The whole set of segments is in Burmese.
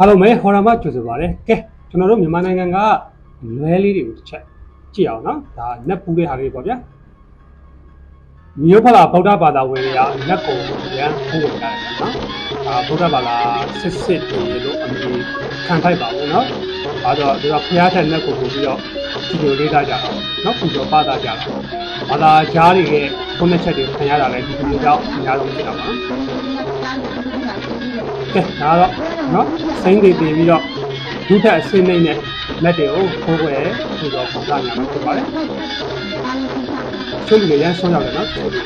အားလုံးပဲဟော်ရမကြိုဆိုပါရစေကဲကျွန်တော်တို့မြန်မာနိုင်ငံကလွဲလေးတွေကိုတစ်ချက်ကြည့်အောင်နော်ဒါနက်ပူတဲ့ဟာလေးပေါ့ဗျာမြို့ဖလာဗုဒ္ဓဘာသာဝင်တွေကနက်ကိုရန်ဖုံးကုန်ကြတယ်နော်ဒါဗုဒ္ဓဘာသာစစ်စစ်တွေလို့အမည်ခံထိုက်ပါဘူးနော်ဒါတော့သူကဖျားတဲ့နက်ကိုပို့ပြီးတော့ဒီလိုလေးသားကြတော့နော်ပူဇော်ပါသားကြတော့ဘာသာကြားတွေရဲ့ခုနှစ်ချက်တွေခံရတာလည်းဒီလိုကြောင့်အများဆုံးဖြစ်တာပါနော်ကဲ ဒါတော့နော်စိမ့်တွေတည်ပြီးတော့ဒုထက်အစင်းနေနဲ့လက်တွေကိုခိုးခွဲပြီးတော့ပုံစံညာမှာဖြစ်ပါတယ်ချုပ်လူရန်ဆုံးရောက်တယ်နော်ချုပ်လူ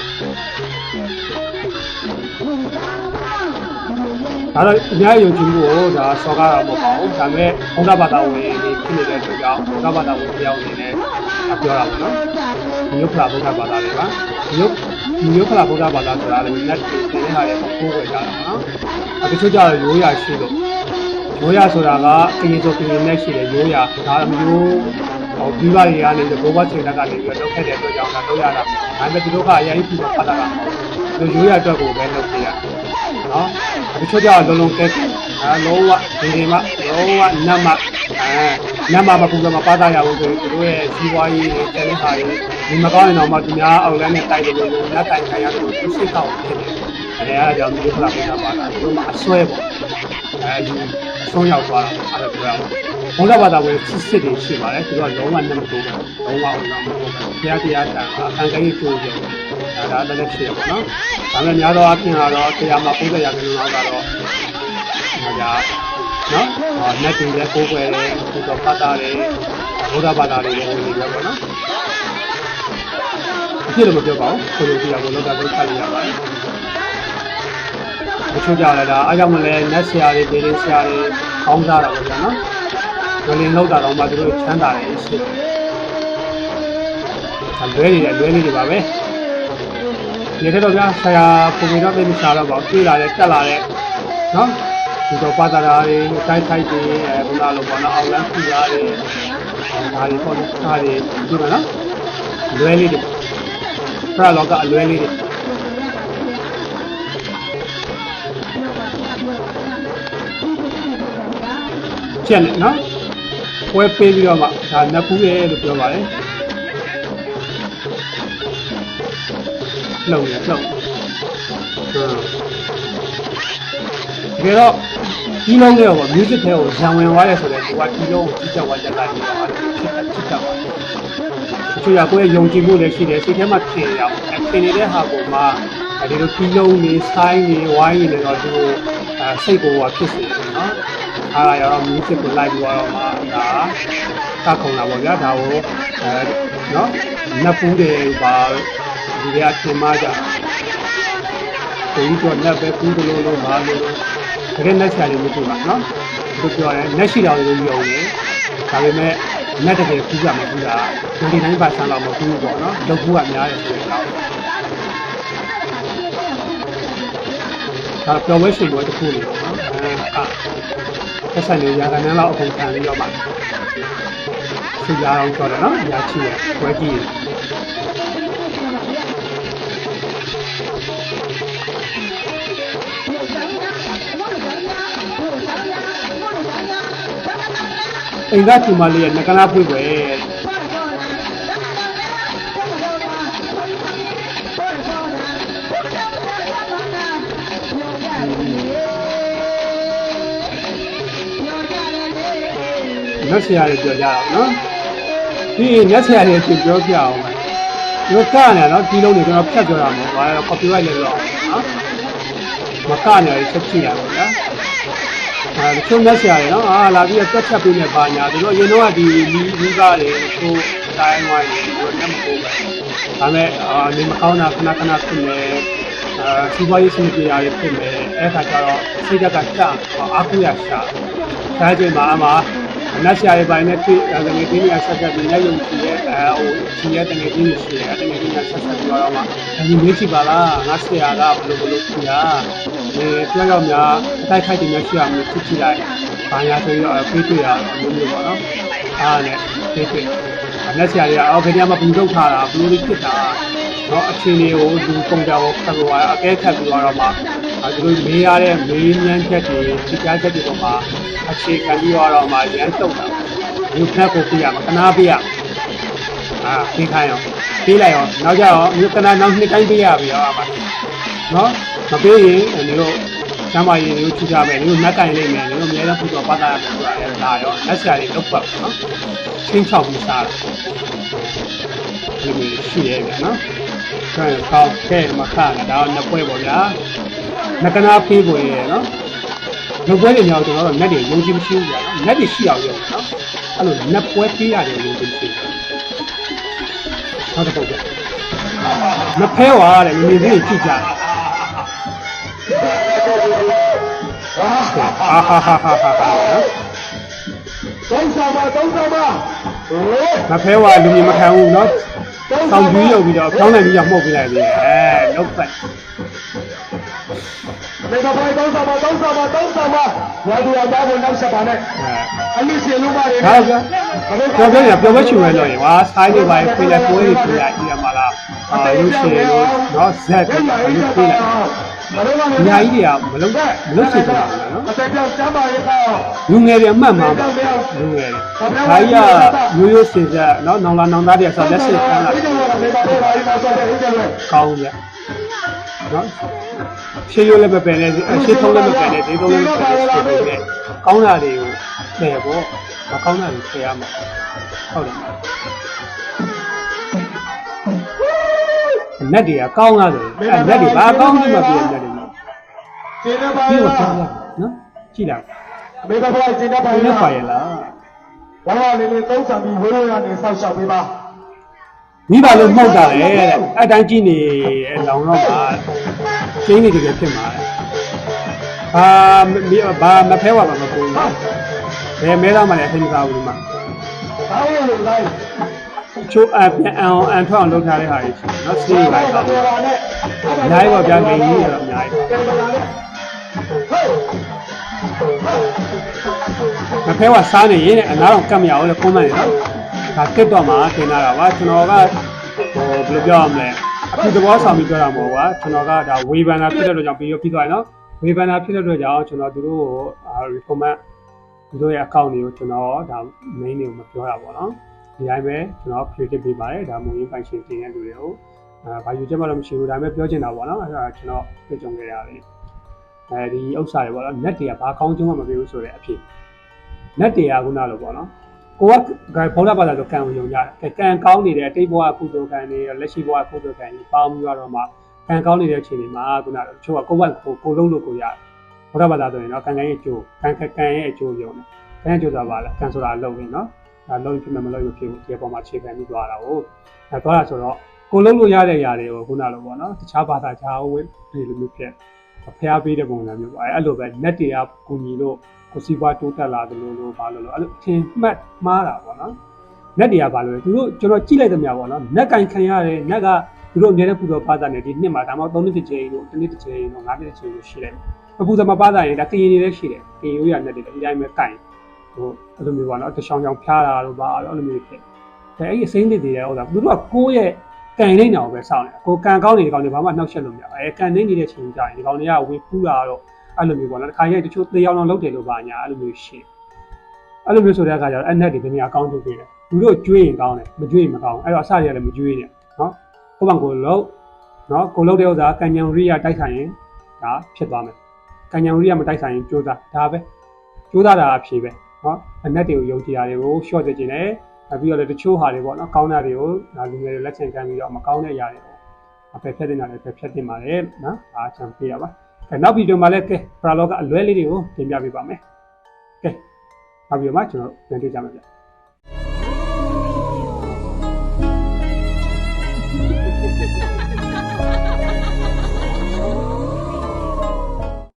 ဒါတော့အများကြီးယုံကြည်မှုကိုဒါစော်ကားတော့မဟုတ်ပါဘူးဒါပေမဲ့ဘုရားဘာသာဝင်တွေဖြစ်နေတဲ့အတွက်ကြောင့်ဘုရားဘာသာဝင်တယောက်အနေနဲ့ပြောတာပါနော်မြို့ဖလာဘုရားဘာသာတွေပါ မြို့မြို့ဖလာဘုရားဘာသာဆိုတာလည်းလက်တွေတင်နေတာတွေခိုးခွဲကြတာပါနော်အတချို့ကျတော့ရိုးရာရှိလို့ရိုးရာဆိုတာကကရင်ဆိုကရင်နဲ့ရှိတယ်ရိုးရာဒါမျိုးဟိုပြီးပါတွေကနေဘိုးဘွားချိန်တက်ကနေပြီးတော့လုပ်ခဲ့တဲ့အတွက်ကြောင့်ဒါလုပ်ရတာဒါပေမဲ့ဒီလိုကအရင်ပြီးတော့ပတ်တာတာဒီရိုးရာအတွက်ကိုပဲလုပ်ပြရနော်အတချို့ကျတော့လုံးလုံးကဲအဲလုံးဝဒီဒီမှာလုံးဝနတ်မအဲ နတ်မမပူကမပါတာရဘူးဆိုရင်သူတို့ရဲ့စီးပွားရေးတွေကျန်တဲ့ဟာတွေဒီမကောင်းရင်တော့မှသူများအောက်လမ်းနဲ့တိုက်တယ်လို့နတ်တိုင်ခံရတယ်လို့သိစိတ်ကောက်ဖြစ်တယ်အဲအဲဒါကြောင့်ဒီလိုခလာပြတာပါတာဒီလိုမှအစွဲပေါ့အဲဒီအဆုံးရောက်သွားတာအဲ့ဒါပြောရအောင်ဘုရားဘာသာဝင်စစ်စစ်တွေရှိပါတယ်သူကလုံးဝနဲ့မတိုးဘူးလုံးဝအောင်တော့မတိုးဘူးဘုရားတရားတန်အခန်းကြီးကျိုးကျိုးအဲဒါလည်းလည်းရှိရပါတော့ဒါပေမဲ့များသောအားဖြင့်ကတော့တရားမှာ90ရာခိုင်နှုန်းလောက်ကတော့ဟောကြ နော်ဟောနတ်တင်လည်းကိုယ်ွယ်တယ်သူတော့ဖတ်တာတယ်ဘုရားဘာသာတွေလည်းဝင်နေကြပါတော့အဖြစ်လို့မပြောပါဘူးကိုလိုတရားကိုလောကသုံးဖတ်ရပါတယ်တချို့ကြလည်းဒါအားကြောင့်မလဲနတ်ဆရာတွေဒေရင်ဆရာတွေကောင်းစားတာပေါ့ဗျာနော်ဒလင်လောက်တာတော့မှသူတို့ချမ်းသာတယ်ရှိတယ်လွဲနေတယ်လွဲနေတယ်ပါပဲဒီထက်တော့ဗျာဆရာပုံပြီးတော့သိမစားတော့ပါဘူးပြေးလာတယ်တက်လာတယ်နော် ဒီတော့ပါတာတွေတိုက်ခိုက်တွေအဲဘုရားလိုပေါ့နော်အောင်လန်းခူတာတွေဒါတွေပေါ့နော်ဒါတွေဒီမှာနော်လွဲလေးတွေဖရလောကအလွဲလေးတွေကျက်နေနော်ပွဲပေးပြီးတော့မှဒါနတ်ပူးရဲ့လို့ပြောပါတယ်လှုပ်နေလှုပ်ဟ မ်ဒီတော့ဒီလုံးလေးတော့ music ထဲကိုဇံဝင်သွားရဲဆိုတော့ဒီကဒီလုံးကိုကြည့်ချက်ဝါချက်လာပြီးတော့အဲ့လိုဖြစ်တာဖြစ်တာပါတချို့ကကိုယ့်ရဲ့ယုံကြည်မှုလည်းရှိတယ်စိတ်ထဲမှာထင်ရအောင်ထင်နေတဲ့ဟာကိုမှဒီလိုဒီလုံးနေဆိုင်းနေဝိုင်းနေတော့သူအဲစိတ်ကိုဟောဖြစ်စေတယ်နော်အားရရော music ကို live ပြီးတော့မှဒါကခုံတာပေါ့ဗျာဒါကိုအဲနော်နတ်ပူးတယ်ပါဒီကထင်မှကြကိုကြီးတော့နတ်ပဲပူးတယ်လို့လို့ပါလို့ တကယ်နတ်ဆရာတွေမဟုတ်ပါနော်သူပြောတယ်နတ်ရှိတော်တွေယုံတယ်ဒါပေမဲ့နတ်တကယ်ပူးကြမှာပူးတာ99%လောက်မပူးဘူးပေါ့နော်လုပ်ဘူးကများတယ်ဆိုတော့ဒါပြောဝဲရှိဘောတစ်ခုလို့ပေါ့နော်အဲအာဆက်ဆက်နေရာကနန်းလောက်အကုန်ခံပြီးတော့မှဆရာအောင်ကြော်တယ်နော်။ညာချီရဝဲကြီး အိမ်ကချူမလေးရဲ့ငကနာဖွေးွယ်ညက်ဆရာတွေပြောကြအောင်နော်။ဒီညက်ဆရာတွေအချင်းပြောပြအောင်မယ်။ဒီကနေနော်ဒီလုံးတွေကျွန်တော်ဖြတ်ပြောတာမဟုတ်ဘူး။ဘာလဲ copyright လည်းတော့နော်။မကနေချက်ကြည့်ရပါဗျာ။ အဲချုံညက်ဆရာတွေနော်။အာလာပြီးတော့တက်ချက်ပေးနေပါညာ။ဒီတော့အရင်တော့ဒီလီလီကားတွေချိုးတိုင်းဝိုင်းတွေတော့ညမပို့ပဲ။ဒါပေမဲ့အာနေမကောင်းတာခဏခဏဖြစ်နေအာစီးပွားရေးစနစ်တရားတွေဖြစ်နေအဲ့ခါကျတော့စိတ်ဓာတ်ကကျအားကိုးရရှာဒါကြိမ်မှာအမှာ နတ်ဆရာတွေပိုင်းနဲ့တွေ့ငွေချင်းတွေဆက်ဆက်ပြီးလက်ယုံကြည်ရဲ့အဲဟိုရှင်ရဲ့တငွေချင်းတွေရှိတယ်တငွေချင်းတွေဆက်ဆက်ပြီးတော့မှအဲဒီမေးကြည့်ပါလားငါဆရာကဘယ်လိုဘယ်လိုဖြစ်တာအဲပြောရောက်များအတိုက်ခိုက်တယ်များရှိအောင်ဖြစ်ကြည့်လိုက်ဘာညာဆိုတော့ဖေးတွေ့ရမျိုးမျိုးပေါ့နော်အားနဲ့ဖေးတွေ့လက်ဆရာတွေကအော်ခင်ဗျားမဘူးထုတ်ထားတာဘယ်လိုဖြစ်တာနော်အခြေအနေကိုဒီပုံကြောင်ခက်လို့ရအကဲခက်ပြီးတော့မှ အဲဒီလိုမေးရတဲ့မေးမြန်းချက်တွေချစ်ကြားချက်တွေပေါ်မှာအခြေခံပြီးတော့မှရန်တုတ်တာဒီဖက်ကိုပြရမှာခဏပြရအာပြခိုင်းအောင်ပြေးလိုက်အောင်နောက်ကြတော့ဒီကနာနောက်နှစ်တိုင်းပေးရပြီတော့အမှနော်မပေးရင်ဒီလိုကျမ်းမာရေးတွေကိုချူကြမယ်ဒီလိုနှက်ကင်လိုက်မယ်ဒီလိုအများကြီးပူတော့ပတ်သားရမယ်ဆိုတာလည်းဒါရောလက်ဆရာတွေလောက်ပတ်နော်ချင်းချောက်ပြီးစားတာဒီလိုရှိရဲဗျာနော်ဆယ်ကောက်ခဲမခါတာတော့နှစ်ပွဲပေါ့ဗျာ ငကနာဖေးပေါ်ရဲနော်ဒီပွဲတွေညောင်းကျွန်တော်တို့ net တွေယုံကြည်မရှိဘူးဗျာနော် net တွေရှိအောင်ရုံနော်အဲ့လို net ပွဲပေးရတယ်ယုံကြည်မရှိဘူးဟုတ်တယ်ပေါ့ဗျာမဖဲဝါတဲ့မိမိလေးကြည့်ကြအာဟာဟာဟာဟာဟာနော်သုံးဆောင်ပါသုံးဆောင်ပါဟိုမဖဲဝါလူမြင်မခံဘူးနော်ဆောင်းကြီးရုပ်ပြီးတော့ခေါင်းနိုင်ပြီးတော့မှုတ်ပြလိုက်ပြီအဲလုံးပတ် မေတ္တာပိုင်သုံးဆောင်ပါသုံးဆောင်ပါသုံးဆောင်ပါဝါဒီအသားကိုနောက်ဆက်ပါနဲ့အဲအလိစီလုံးပါတွေဒါကပြောပြောရပြောမချူရဲလို့ရင်ဟာဆိုင်တွေပါပြေးလိုက်ပွဲတွေပြေးလိုက်ဒီမှာလားအာရုပ်ရှင်လို့နော်ဇက်တွေအဲ့လိုပြေးလိုက်မလုံးပါနဲ့အများကြီးတွေကမလုံးမလုံးစီကြတာနော်အသက်ပြောင်းစမ်းပါရဲ့ကောလူငယ်တွေအမှတ်မှာပါလူငယ်တွေဒါကြီးကရိုးရိုးစင်စက်နော်နောင်လာနောင်သားတွေဆိုလက်စစ်ကမ်းလာဒီကတော့မေတ္တာပိုင်ပါမှာဆိုတဲ့ဥစ္စာတွေကောင်းကြ နော်ရှေးရိုးလည်းမပယ်နဲ့ရှေးထုံးလည်းမပယ်နဲ့ဈေးထုံးလည်းမပယ်နဲ့ရှေးထုံးနဲ့ကောင်းတာတွေကိုပယ်ဖို့မကောင်းတာတွေပယ်ရမှာဟုတ်တယ်နက်တွေကကောင်းလားဆိုအဲ့နက်တွေဘာကောင်းမှမပြည့်နက်တွေကျင်းနေပါပြီးရဲ့တော့ကောင်းလားနော်ကြည့်လိုက်မေတ္တာပိုင်ကျင်းနေပါဒီရဲ့နဲ့ပါရလားဘာလို့လဲသုံးဆောင်ပြီးဝေးဝေးကနေဆောက်ရှောက်ပေးပါမိဘလို့မှုတ်တာလေတဲ့အတိုင်းကြည့်နေလောင်တော့ပါ ကျင်းနေတကယ်ဖြစ်မှာဘာဘာမဖဲဝါပါမကူနော်ဘယ်မဲတော့မှလည်းအသိမသာဘူးဒီမှာဘာလို့လဲလိုက်ချိုးအပြန်အောင်အန်ထွက်အောင်လုပ်ထားတဲ့ဟာတွေရှိတယ်နော်စေးလိုက်ပါပြောတာနဲ့အများကြီးပါဗျာဂိမ်းကြီးတော့အများကြီးပြောတာနဲ့ဟေးမဖဲဝါစားနေရင်အနားတော့ကတ်မရဘူးလေကွန်မန့်နေနော်ဒါကစ်တော့မှသင်လာတာပါကျွန်တော်ကဟိုဘယ်လိုပြောရမလဲ အခုသဘောဆောင်ပြီးပြောတာမဟုတ်ပါကျွန်တော်ကဒါဝေဘန်နာဖြစ်တဲ့အတွက်ကြောင့်ပြီးပြီးသွားရင်နော်ဝေဘန်နာဖြစ်တဲ့အတွက်ကြောင့်ကျွန်တော်တို့ကို recommend သူတို့ရဲ့ account တွေကိုကျွန်တော်ဒါ main တွေကိုမပြောတာပေါ့နော်ဒီတိုင်းပဲကျွန်တော် creative ပေးပါတယ်ဒါမူရင်းပိုင်ရှင်တင်တဲ့လူတွေကိုအဲဘာယူချက်မှတော့မရှိဘူးဒါပေမဲ့ပြောချင်တာပေါ့နော်အဲဒါကျွန်တော်ပြကြုံခဲ့ရတယ်အဲဒီဥစ္စာတွေပေါ့နော် net တွေကဘာကောင်းကျိုးမှမပေးဘူးဆိုတဲ့အဖြစ် net တွေကခုနလိုပေါ့နော် ကိုကဘုရားဘာသာဆိုကံကိုယုံကြတယ်ကံကောင်းနေတဲ့အတိတ်ဘဝကုသိုလ်ကံတွေလက်ရှိဘဝကုသိုလ်ကံတွေပေါင်းပြီးတော့မှကံကောင်းနေတဲ့အချိန်တွေမှာခုနလိုချို့ကကိုယ်ကကိုကိုလုံးလို့ကိုရတယ်ဘုရားဘာသာဆိုရင်တော့ကံကံရဲ့အကျိုးကံကံရဲ့အကျိုးယုံတယ်ကံအကျိုးဆိုတာဘာလဲကံဆိုတာလုံးနေနော်ဒါလုံးဖြစ်မယ်မလုံးဖြစ်ဘူးဒီအပေါ်မှာခြေခံပြီးသွားတာဟုတ်အဲသွားတာဆိုတော့ကိုလုံးလို့ရတဲ့ຢာတွေကိုခုနလိုပေါ့နော်တခြားဘာသာခြားဝဲဒီလိုမျိုးဖြစ်ဖျားပေးတဲ့ပုံစံမျိုးပေါ့အဲအဲ့လိုပဲ net တွေကကူညီလို့ ကိုစီပွားတိုးတက်လာတယ်လို့လို့ဘာလို့လို့အဲ့လိုအထင်မှတ်မှားတာပေါ့နော်နက်တွေကဘာလို့လဲသူတို့ကျွန်တော်ကြည့်လိုက်တဲ့မြာပေါ့နော်နက်ကင်ခံရတယ်နက်ကသူတို့အများနဲ့ပူတော်ပါတာနဲ့ဒီနှစ်မှာဒါမှမဟုတ်၃နှစ်တစ်ချိန်လို့တစ်နှစ်တစ်ချိန်လို့၅နှစ်တစ်ချိန်လို့ရှိတယ်အပူသမပါတာရင်ဒါကရင်နေလည်းရှိတယ်ကရင်ရိုးရနက်တွေဒီတိုင်းပဲကင်ဟိုအဲ့လိုမျိုးပေါ့နော်တချောင်းချောင်းဖျားတာလို့ပါအဲ့လိုမျိုးဖြစ်တယ်အဲ့ဒီအစိမ့်တွေတွေဥစ္စာသူတို့ကကိုယ့်ရဲ့ကန်နေအောင်ပဲစောင့်တယ်ကိုကန်ကောင်းနေဒီကောင်တွေဘာမှနှောက်ယှက်လို့မရဘူးအဲကန်နေနေတဲ့ချိန်ကြရင်ဒီကောင်တွေကဝေပူးတာတော့ အဲ့လိုမျိုးပေါ့နော်တစ်ခါရိုက်တချို့သေအောင်အောင်လုပ်တယ်လို့ပါညာအဲ့လိုမျိုးရှိအဲ့လိုမျိုးဆိုတဲ့အခါကျတော့အနက်တွေဘယ်နေရာကောင်းထုတ်ပေးလဲလူတို့ကျွေးရင်ကောင်းတယ်မကျွေးရင်မကောင်းဘူးအဲ့တော့အစတွေကလည်းမကျွေးနဲ့နော်ကိုယ့်ဘံကိုလုံးနော်ကိုလုံးတဲ့ဥစ္စာကညံရိယာတိုက်ဆိုင်ရင်ဒါဖြစ်သွားမယ်ကညံရိယာမတိုက်ဆိုင်ရင်ကြိုးစားဒါပဲကြိုးစားတာအဖြေပဲနော်အနက်တွေကိုယုံကြည်တာတွေကို short စေခြင်းနဲ့ပြီးတော့လည်းတချို့ဟာတွေပေါ့နော်ကောင်းတာတွေကိုဒါလူငယ်တွေလက်ချင်ကမ်းပြီးတော့မကောင်းတဲ့ຢာတွေပေါ့အဖယ်ဖြတ်တင်တာလည်းဖယ်ဖြတ်တင်ပါတယ်နော်အားချမ်းပေးရပါကဲ နောက်ဗီဒီယိုမှာလည်းကဲပရာလောကအလွဲလေးတွေကိုတင်ပြပေးပါမယ်ကဲနောက်ဗီဒီယိုမှာကျွန်တော်ပြန်တွေ့ကြမှာပါ